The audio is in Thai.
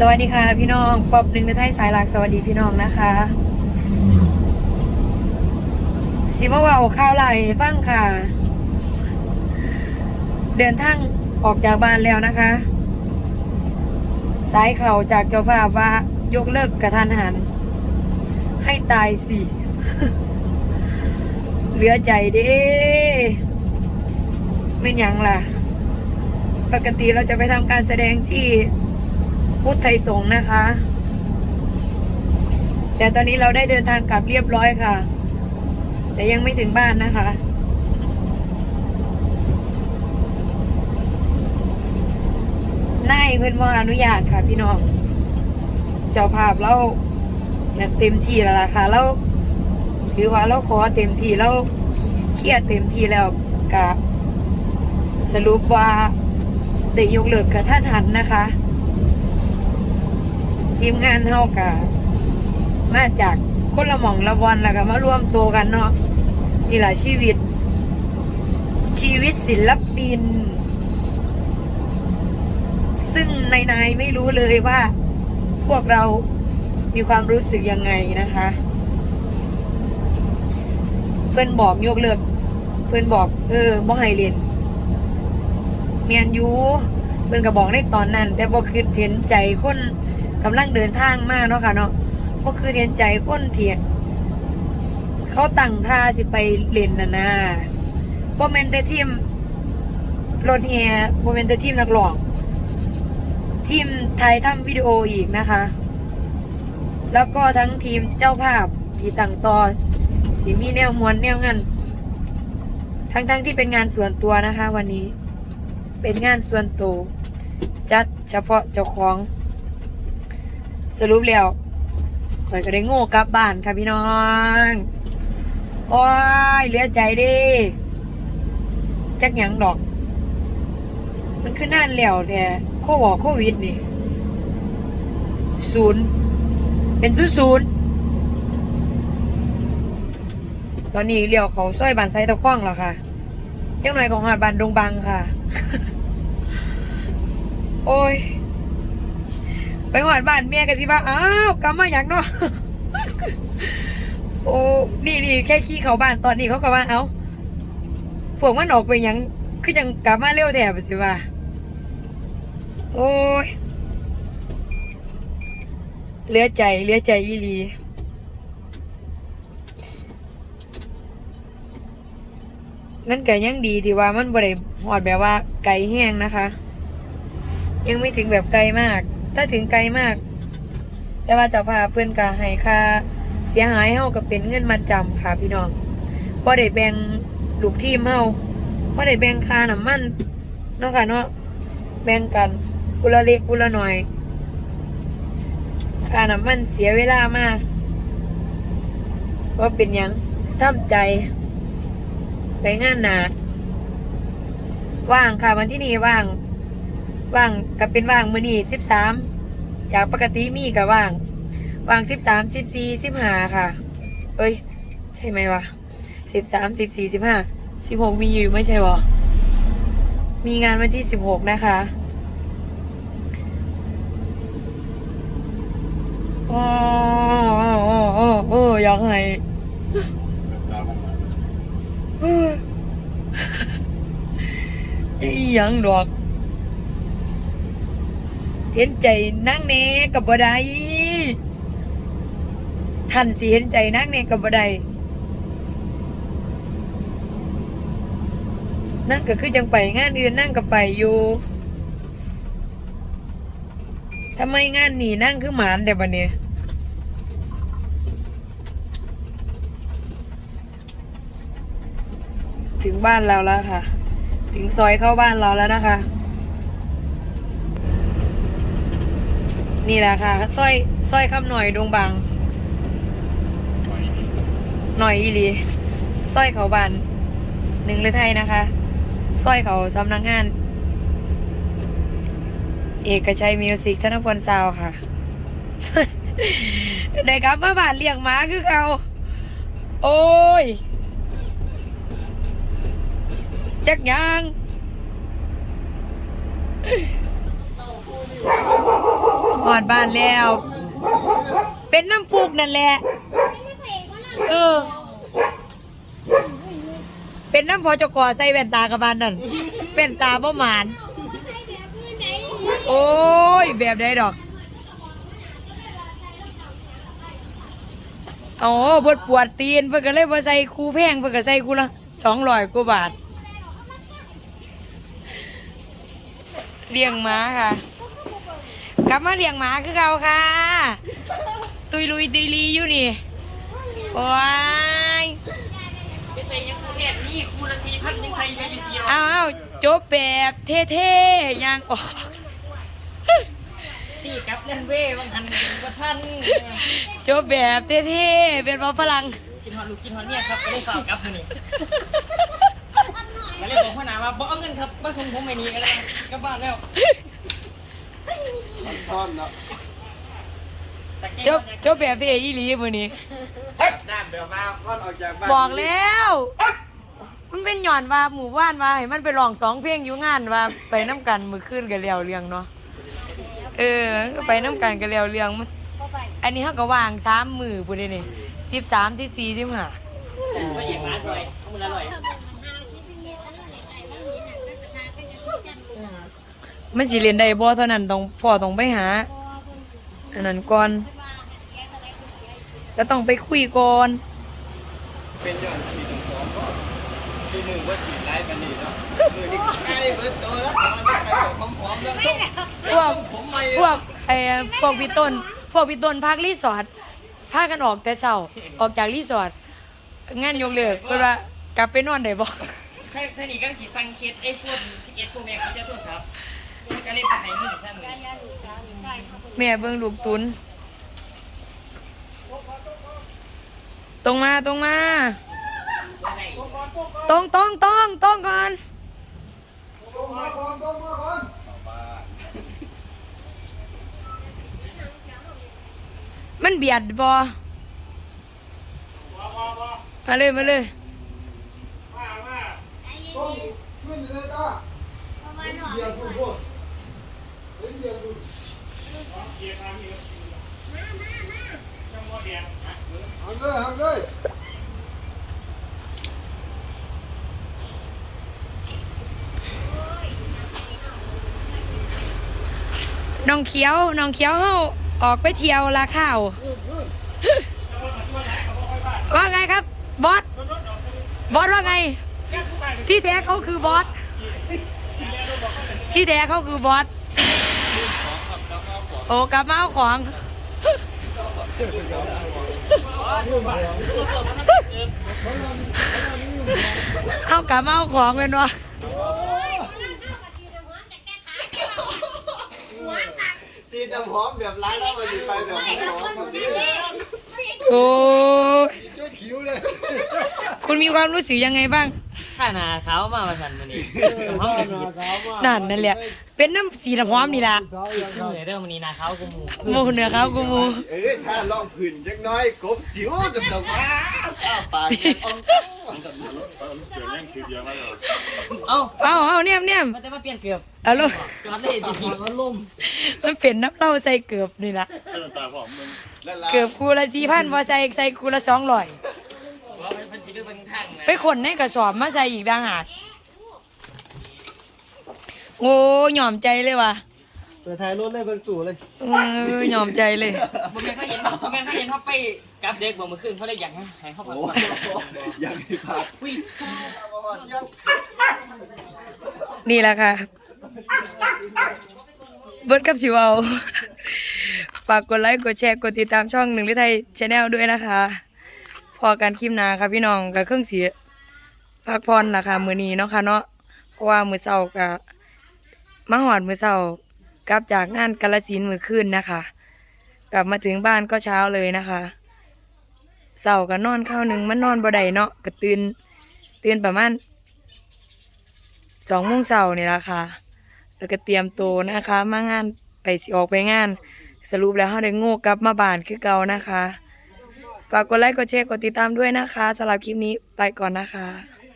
สวัสดีค่ะพี่น้องปอบหนึ่งในไทยสายหลักสวัสดีพี่น้องนะคะสิมาว่าข้าวไหลฟังค่ะ เดินทางออกจากบ้านแล้วนะคะ สายเข่าจากเจ้าภาพว่ายกเลิกกระทันหัน ให้ตายสิเหลือใจเด้เป็นหยังล่ะ ปกติเราจะไปทำการแสดงที่ พุทธไทยสงฆ์นะคะ แต่ตอนนี้เราได้เดินทางกลับเรียบร้อยค่ะ แต่ยังไม่ถึงบ้านนะคะ นายเพื่อนว่าอนุญาตค่ะพี่น้อง เจ้าภาพเราเนี่ยเต็มที่แล้วล่ะค่ะแล้วถือว่าเราขอเต็มที่แล้วเครียดเต็มที่แล้วกะสรุปว่าได้ยกเลิกกับท่านหันนะคะ ทีมงานเฮากะมาจากคนละหม่องละวันแล้วก็มารวมตัวกันเนาะนี่แหละชีวิต ชีวิตศิลปิน ซึ่งในนายไม่รู้เลยว่า พวกเรามีความรู้สึกยังไงนะคะ เพื่อนบอกยกเลิก เพื่อนบอก เออบ่ให้เรียนเมียนยูเพื่อนก็บอกในตอนนั้น แต่บ่คือเห็นใจคน กำลังเดินทางมาเนาะค่ะเนาะบ่คือเห็นใจคนที่เขาตั้งท่าสิไปเล่นนะนะบ่แม่นแต่ทีมรถแห่บ่แม่นแต่ทีมนักร้องทีมไทยทำวิดีโออีกนะคะ แล้วก็ทั้งทีมเจ้าภาพที่ต่างต่อสีมีแนวมวลแนวงานทั้งๆทที่เป็นงานส่วนตัวนะคะ วันนี้เป็นงานส่วนตัวจัดเฉพาะเจ้าของ สรุปแล้วข่อยก็ได้โง่กลับบ้านค่ะพี่น้องโอ้ยเหลือใจดิจักหยังดอก มันคือน่านแล้วแท้โควอโควิดนี่ศูนย์เป็นศูนย์ศูนย์ตอนนี้เลี้ยวเขาซอยบานไซตะคว้างแล้วค่ะจังหน่อยของหอดบานดงบังค่ะ โอ้ย ไปหอดบ้านเมียกันสิว่าอ้าวกลับมาอย่างเนาะโอ้นี่นี่แค่ขี้เขาบ้านตอนนี้เขาก็ว่าเอาพวกมันออกไปยังคือจังกลับมาเร็วแถบสิว่าโอ้ยเหลือใจเหลือใจอีลีมันก็ยังดีที่ว่ามันบ่ได้หอดแบบว่าไกลแห้งนะคะ ยังไม่ถึงแบบไกลมาก ถ้าถึงไกลมาก แต่ว่าเจ้าภาพเพื่อนก็ให้ค่าเสียหายเฮาก็เป็นเงินมาจำค่ะพี่น้องพอได้แบ่งลูกทีมเฮาพอได้แบ่งค่าน้ำมันเนาะค่ะเนาะแบ่งกันกุละเล็กกุละหน่อยค่าน้ำมันเสียเวลามากว่าเป็นยังทำใจ ไปงานหนาว่างค่ะวันที่นี่ว่าง ว่างก็เป็นว่างมือนี่สิบสามจากปกติมีก็ว่าง ว่างสิบสามสิบสี่สิบห้าค่ะ เอ้ย ใช่ไหมวะสิบสามสิบสี่สิบห้าสิบหกมีอยู่ไม่ใช่วะมีงานวันที่สิบหกนะคะโอ้โอ้โอ้โอ้อยากให้จะอีหยังดอก เห็นใจนั่งเนกับบ่ได้ท่านสิเห็นใจนั่งเนกับบ่ได้นั่งก็คือจังไปงานอื่นนั่งก็ไปอยู่ทำไมงานนี้นั่งคือหมานแต่บัดเนี่ยถึงบ้านเราแล้วค่ะ ถึงซอยเข้าบ้านเราแล้วนะคะ นี่แหละค่ะสร้อยสร้อยคำหน่อยดงบังหน่อยอีลีสร้อยเขาบานหนึ่งเลยไทยนะคะสร้อยเขาสำนักงาน เอกชัยมิวสิกธนพลซาวค่ะได้ครับมาบานเลี้ยงหมาคือเขาโอ้ย จักยัง อ้หอดบ้านแล้ว เป็นน้ำฟูกนั่นแหละ เออ เป็นน้ำพอจกอใส่แว่นตากับบ้านนั่นแว่นตาบ่หมาน โอ้ย แบบใดดอกอ๋อบดปวดตีนเพื่นก็เลยบ่ใส่คูแพงเพื่นก็ใส่คูละสองร้อยกว่าบาทเลี้ยงหมาค่ะ กลับมาเลี้ยงหมาคือเก่าค่ะ ตุยลุยตุยลีอยู่นี่ โอ้ยไปใส่ยังคูแพทย์นี่คูละทีพันยังใส่เหลืออยู่สี่ร้อยเอาเอาจบแบบเท่ๆยังออกตีกับนั่นเว้ยบางทันกับท่านจบแบบเท่ๆเป็นบ่ฝรั่งกินฮอนลูกกินฮอนเนี่ยครับก็ได้ฝากกับมือนี่มาเลยบอกพ่อหนาว่าบอกเอาเงินครับมาส่งผมไปนี่ก็ได้กลับบ้านแล้ว ซ่อนเนาะแต่แกจบจบแบบเท่อีหลีมื้อนี้ น้ำเดี๋ยวมาก้อนออกจากบ้านบอกแล้ว มันเป็นหย่อนว่าหมู่บ้านว่าให้มันไปร้องสองเพลงอยู่งานว่าไปน้ำกันมือขึ้นกันแล้วเรื่องเนาะเออก็ไปน้ำกันกันแล้วเรื่องมันอันนี้เขาก็วางสามมือพูดได้นี่สิบสามสิบสี่สิบห้ามาเหยียบหมาสวยเอามือละลอย มันสิเรียนได้บ่เท่านั้นต้องพ่อต้องไปหาอันนั้นก่อนก็ต้องไปคุยก่อนเป็นย้อนสีน้ำหอมก็ชูมือว่าสีไล่กันนี่เนาะมือนี่ใช่เบิร์ตโตแล้วแต่ว่าจะไปแบบหอมๆแล้วส่งพวกผมใหม่พวกไอ้พวกพี่ต้นพวกพี่ต้นพักรีสอร์ทพากันออกแต่เช้าออกจากรีสอร์ทงานยกเลิกเพิ่นว่ากลับไปนอนได้บ่ใช่ท่านี่ก็ขี่สั่งเคสไอ้พวกชิคเก็ตพวกแม่เขาจะโทรศัพท์ ก็เล่นกับไห้มือสั่งเลยแม่เบิ่งลูกตุน ตรงมาตรงมา ตรงตรงตรงตรงก่อนมาก่อนก่อนมาก่อนมันเบียดบ่มาเลยมาเลยต้องขึ้นเลยจ้าเบียร์พูดพูด เอาเลยเอาเลยน้องเขียวน้องเขียวเฮาออกไปเที่ยวลาข้าว ว่าไงครับ บอส บอสว่าไง ที่แท้เขาคือบอส ที่แท้เขาคือบอส โอ้กลับมาเอาของ เอากลับมาเอาของเป็นวะสีน้ำหอมแบบร้านแล้วมันอยู่ไปแบบน้ำหอมแบบนี้โอ้ยจุดคิ้วเลย คุณมีความรู้สึกยังไงบ้าง ถ้าหนาขาวมาประชันมันนี่ห้องกระสีนั่นนั่นแหละ เป็นน้ำสีน้ำหอมนี่ล่ะชื่อเหนือเรื่องมันนี่นาขาวกูมูโมเหนือเขากูมูเอ้ยถ้าลองผื่นจักหน้อยกบจิ๋วกับดอกไม้ป้าปากเนี่ยอ่องต้องสำนักเอ้าเอาเอาเนี่ยมเนี่ยมมันจะมาเปลี่ยนเกือบเอาลูกจอดเลยดีมันเป็นน้ำเหล้าใส่เกือบนี่ล่ะนั่นล่ะเกือบคูละสี่พันพอใส่ใส่คูละสองร้อย องเป็นทางนะไปขนในกระสอบมาใส่อีกดังหากโอ้ยอมใจเลยว่ะเปิดท้ายรถเลยเบิ่งตู่เลยเออยอมใจเลยผมยังเขาเห็นผมยังเขาเห็นเขาไปกับเด็กบอกเมื่อคืนเขาเลยอยากให้เขาพักโอ้ยังไม่ขาดอุ้ยยังนี่แหละค่ะ เบิร์ดกับสิเวาฝากกดไลค์ กดแชร์ กดติดตามช่องหนึ่งลิไทยชาแนลด้วยนะคะ พอกันคลิปนาค่ะพี่น้องกับเครื่องเสียพักพรล่ะค่ะมือนี้เนาะค่ะเนาะเพราะว่ามือเสาร์กับมาหอดมือเสาร์กลับจากงานกาลสินมือคืนนะคะ กลับมาถึงบ้านก็เช้าเลยนะคะเสาร์ก็นอนข้าวหนึ่งมันนอนบ่ได้เนาะก็ตื่นตื่นประมาณสองโมงเสาร์นี่ละค่ะ แล้วก็เตรียมตัวนะคะ มางานไปสิออกไปงาน สรุปแล้วเขาได้โง่กลับมาบ้านคือเก่านะคะ ฝากกดไลค์กดแชร์กดติดตามด้วยนะคะสำหรับคลิปนี้ไปก่อนนะคะ